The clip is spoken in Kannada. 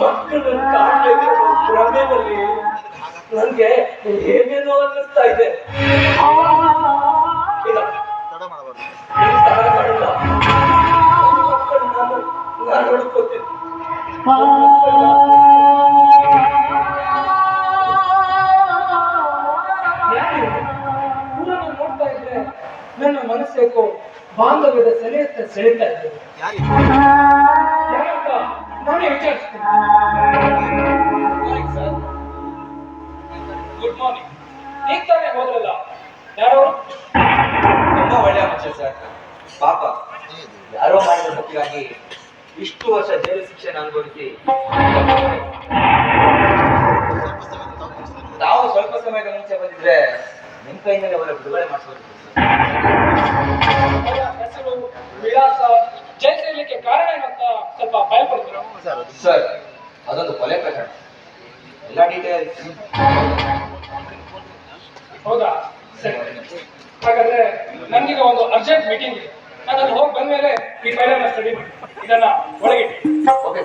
ಮಕ್ಕಳು ಕಾಣಬೇಕು ಭ್ರಮೆಯಲ್ಲಿ ನನಗೆ ಏನೇನೋ ಅನ್ನಿಸ್ತಾ ಇದೆ. ನೀನು ನೋಡ್ಕೋತೀನಿ. ನೋಡ್ತಾ ಇದ್ರೆ ನನ್ನ ಮನಸ್ಸೇಕೋ ಬಾಂಧವ್ಯದ ಸೆಳೆಯತ್ತ, ಸೆಳೀತಾ ಇದೆ ಯಾರಿಗೆ ಯಾಕಂತ ನಾನೇ ವಿಚಾರಿಸ್ತೀನಿ ಗುಡ್ ಮಾರ್ನಿಂಗ್ ಈಗ ತಾನೇ ಹೋದ್ರಲ್ಲ? ಯಾರು ತುಂಬಾ ಒಳ್ಳೆಯ ಮನುಷ್ಯ ಸರ್. ಪಾಪ. ಯಾರೋ ಮಾಡಿದ ತಪ್ಪಿಗಾಗಿ ಇಷ್ಟು ವರ್ಷ ಜೈಲು ಶಿಕ್ಷಣ ಅನುಭವಿಸಿ. ತಾವು ಸ್ವಲ್ಪ ಸಮಯದ ಮುಂಚೆ ಬಂದಿದ್ರೆ ನಿಮ್ಮ ಕೈಯಿಂದಲೇ ಅವರ ಬಿಡುಗಡೆ ಮಾಡಿಸೋದು. ಸರ್ ಅದು ಸರ್ ಅದೊಂದು ಕೊಲೆ ಪ್ರಕರಣ. ಎಲ್ಲ ಡೀಟೇಲ್ಸ್ ಹೌದಾ? ಸರಿ. ಹಾಗಾದ್ರೆ ನನಗೆ ಒಂದು ಅರ್ಜೆಂಟ್ ಮೀಟಿಂಗ್ ಇದೆ. ನಾನು ಅಲ್ಲಿ ಹೋಗಿ ಬಂದ್ಮೇಲೆ ಈ ಫೈಲನ್ನ ಸ್ಟಡಿ ಮಾಡಿ. ಇದನ್ನ ಒಳಗಿಟ್ಟು ಓಕೆ